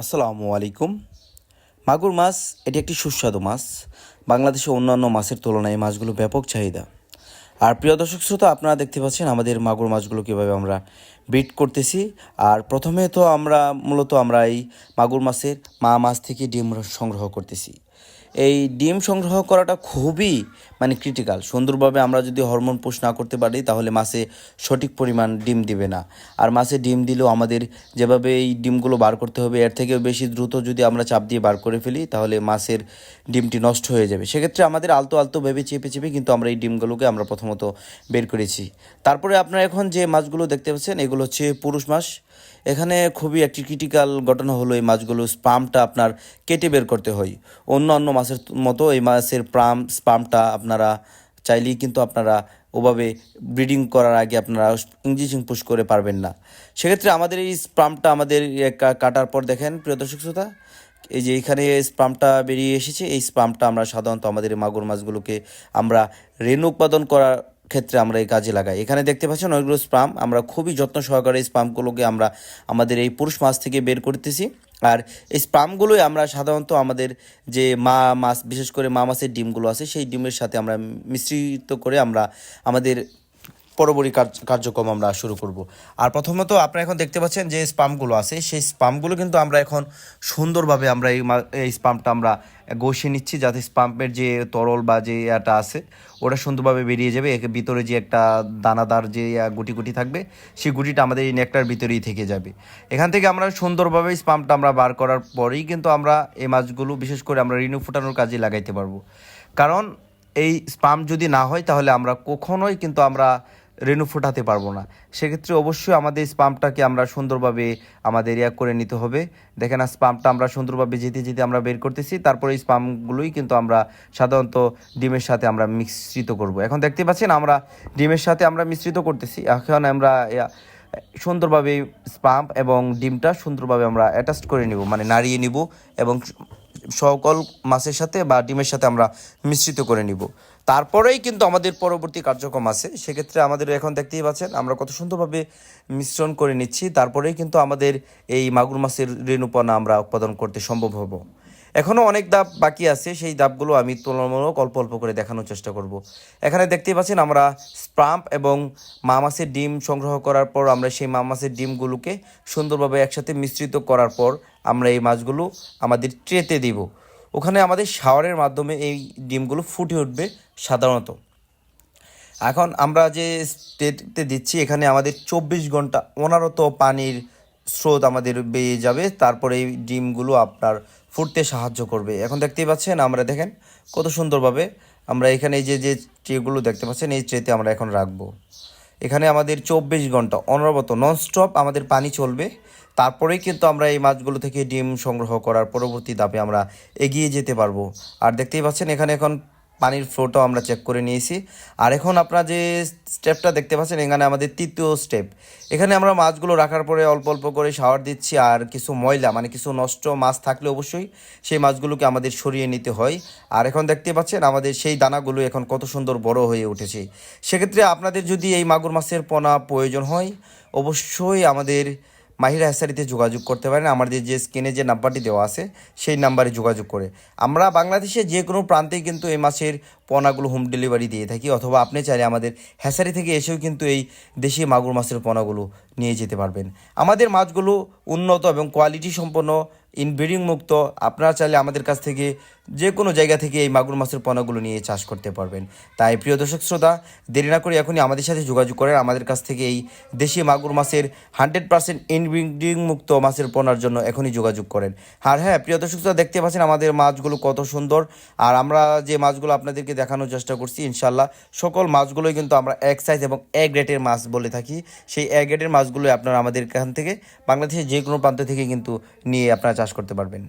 আসসালামু আলাইকুম। মাগুর মাছ, এটি একটি সুস্বাদু মাছ। বাংলাদেশে অন্যান্য মাছের তুলনায় এই মাছগুলো ব্যাপক চাহিদা। আর প্রিয় দর্শক শ্রোতা, আপনারা দেখতে পাচ্ছেন আমাদের মাগুর মাছগুলো কীভাবে আমরা ব্রিড করতেছি। আর প্রথমে তো আমরা, মূলত আমরা এই মাগুর মাছের মা মাছ থেকে ডিম সংগ্রহ করতেছি। এই ডিম সংগ্রহ করাটা খুবই মানে ক্রিটিক্যাল সুন্দরভাবে আমরা যদি হরমোন পুষ না করতে পারি, তাহলে মাছে সঠিক পরিমাণ ডিম দিবে না। আর মাছে ডিম দিলেও আমাদের যেভাবে এই ডিমগুলো বার করতে হবে, এর থেকেও বেশি দ্রুত যদি আমরা চাপ দিয়ে বার করে ফেলি, তাহলে মাছের ডিমটি নষ্ট হয়ে যাবে। সেক্ষেত্রে আমাদের আলতো আলতো ভেবে চেপে চেপে কিন্তু আমরা এই ডিমগুলোকে আমরা প্রথমত বের করেছি। তারপরে আপনারা এখন যে মাছগুলো দেখতে পাচ্ছেন, এগুলো হচ্ছে পুরুষ মাছ এখানে খুবই একটি ক্রিটিক্যাল ঘটনা হলো এই মাছগুলো স্পামটা আপনার কেটে বের করতে হয়। অন্য অন্য মাছের মতো এই মাছের প্রাম স্পামটা আপনারা চাইলেই কিন্তু আপনারা ওভাবে ব্রিডিং করার আগে আপনারা ইঞ্জেকশন পুশ করে পারবেন না। সেক্ষেত্রে আমাদের এই স্পামটা আমাদের কাটার পর দেখেন, প্রিয় দর্শক শ্রোতা, এই যে এখানে স্পামটা বেরিয়ে এসেছে, এই স্পামটা আমরা সাধারণত আমাদের মাগুর মাছগুলোকে আমরা রেণু উৎপাদন করার ক্ষেত্রে আমরা এই কাজে লাগাই। এখানে দেখতে পাচ্ছেন অনেকগুলো স্পাম আমরা খুবই যত্ন সহকারে এই স্পামগুলোকে আমরা আমাদের এই পুরুষ মাছ থেকে বের করতেছি। আর এই স্পামগুলোই আমরা সাধারণত আমাদের যে মা মাছ, বিশেষ করে মা মাছের ডিমগুলো আছে, সেই ডিমের সাথে আমরা মিশ্রিত করে আমরা আমাদের পরবর্তী কার্য, কার্যক্রম আমরা শুরু করব। আর প্রথমত আপনারা এখন দেখতে পাচ্ছেন যে স্পামগুলো আছে, সেই স্পামগুলো কিন্তু আমরা এখন সুন্দরভাবে আমরা এই এই স্পামটা আমরা ঘষে নিচ্ছি যাতে স্পাম্পের যে তরল বা যে ইয়াটা আছে, ওটা সুন্দরভাবে বেরিয়ে যাবে। এর ভিতরে যে একটা দানাদার যে গুটি গুটি থাকবে, সেই গুটিটা আমাদের এই নেকটার ভিতরেই থেকে যাবে। এখান থেকে আমরা সুন্দরভাবে স্পাম্পটা আমরা বার করার পরেই কিন্তু আমরা এই মাছগুলো বিশেষ করে আমরা রিনু ফুটানোর কাজে লাগাইতে পারব। কারণ এই স্পাম যদি না হয়, তাহলে আমরা কখনোই কিন্তু আমরা রেণু ফোটাতে পারব না। সেক্ষেত্রে অবশ্যই আমাদের স্পাম্পটাকে আমরা সুন্দরভাবে আমাদের ইয়া করে নিতে হবে। দেখেন না স্পাম্পটা আমরা সুন্দরভাবে যেতে যেতে আমরা বের করতেছি, তারপরে এই স্পামগুলোই কিন্তু আমরা সাধারণত ডিমের সাথে আমরা মিশ্রিত করব। এখন দেখতে পাচ্ছেন, আমরা ডিমের সাথে আমরা মিশ্রিত করতেছি। এখন আমরা সুন্দরভাবে স্পাম্প এবং ডিমটা সুন্দরভাবে আমরা অ্যাটাচ করে নিব মানে নাড়িয়ে নিব এবং সকল মাছের সাথে বা ডিমের সাথে আমরা মিশ্রিত করে নিব। তারপরেই কিন্তু আমাদের পরবর্তী কার্যক্রম আছে। সেক্ষেত্রে আমাদের এখন দেখতেই পাচ্ছেন, আমরা কত সুন্দরভাবে মিশ্রণ করে নিচ্ছি। তারপরেই কিন্তু আমাদের এই মাগুর মাছের রেণুপনা আমরা উৎপাদন করতে সম্ভব হব। এখনও অনেক ধাপ বাকি আছে, সেই ধাপগুলো আমি তুলনামূলক অল্প অল্প করে দেখানোর চেষ্টা করব। এখানে দেখতেই পাচ্ছেন, আমরা স্পাম্প এবং মা মাছের ডিম সংগ্রহ করার পর আমরা সেই মা মাছের ডিমগুলোকে সুন্দরভাবে একসাথে মিশ্রিত করার পর আমরা এই মাছগুলো আমাদের ট্রেতে দিব। ওখানে আমাদের শাওয়ারের মাধ্যমে এই ডিমগুলো ফুটে উঠবে সাধারণত। এখন আমরা যে স্টেটে দিচ্ছি, এখানে আমাদের চব্বিশ ঘণ্টা অনারত পানির স্রোত আমাদের বেয়ে যাবে, তারপরে এই ডিমগুলো আপনার ফুটতে সাহায্য করবে। এখন দেখতেই পাচ্ছেন, আমরা দেখেন কত সুন্দরভাবে আমরা এখানে যে যে ট্রেগুলো দেখতে পাচ্ছেন, এই ট্রেতে আমরা এখন রাখব। এখানে আমাদের চব্বিশ ঘণ্টা অনবরত ননস্টপ আমাদের পানি চলবে। তারপরেই কিন্তু আমরা এই মাছগুলো থেকে ডিম সংগ্রহ করার পরবর্তী ধাপে আমরা এগিয়ে যেতে পারব। আর দেখতেই পাচ্ছেন, এখানে এখন পানির ফ্লোটাও আমরা চেক করে নিয়েছি। আর এখন আপনারা যে স্টেপটা দেখতে পাচ্ছেন, এখানে আমাদের তৃতীয় স্টেপ এখানে আমরা মাছগুলো রাখার পরে অল্প অল্প করে শাওয়ার দিচ্ছি, আর কিছু ময়লা মানে কিছু নষ্ট মাছ থাকলে অবশ্যই সেই মাছগুলোকে আমাদের সরিয়ে নিতে হয়। আর এখন দেখতে পাচ্ছেন, আমাদের সেই দানাগুলো এখন কত সুন্দর বড় হয়ে উঠেছে। সেক্ষেত্রে আপনাদের যদি এই মাগুর মাছের পোনা প্রয়োজন হয়, অবশ্যই আমাদের মাহিরা হেসারিতে যোগাযোগ করতে পারেন। আমাদের যে স্ক্রিনে যে নাম্বারটি দেওয়া আছে, সেই নাম্বারে যোগাযোগ করে। আমরা বাংলাদেশে যে কোনো প্রান্তেই কিন্তু এই মাছের পোনাগুলো হোম ডেলিভারি দিয়ে থাকি, অথবা আপনি চাইলে আমাদের হ্যাসারি থেকে এসেও কিন্তু এই দেশি মাগুর মাছের পোনাগুলো নিয়ে যেতে পারবেন। আমাদের মাছগুলো উন্নত এবং কোয়ালিটি সম্পন্ন ইনব্রিডিং মুক্ত, আপনারা চাইলে আমাদের কাছ থেকে যে কোনো জায়গা থেকে এই মাগুর মাছের পোনাগুলো নিয়ে চাষ করতে পারবেন। তাই প্রিয় দর্শক শ্রোতা, দেরি না করে এখনই আমাদের সাথে যোগাযোগ করেন, আমাদের কাছ থেকে এই দেশি মাগুর মাছের হান্ড্রেড পার্সেন্ট ইনব্রিডিং মুক্ত মাছের পোনার জন্য এখনই যোগাযোগ করেন। আর হ্যাঁ প্রিয় দর্শক শ্রোতা, দেখতে পাচ্ছেন আমাদের মাছগুলো কত সুন্দর। আর আমরা যে মাছগুলো আপনাদেরকে দেখানোর চেষ্টা করছি। ইনশাল্লাহ সকল মাছগুলোই কিন্তু আমরা এক সাইজ এবং এক গ্রেটের মাছ বলে থাকি। সেই এক গ্রেটের মাছগুলোই আপনারা আমাদের এখান থেকে বাংলাদেশের যে কোনো প্রান্ত থেকে কিন্তু নিয়ে আপনারা চাষ করতে পারবেন।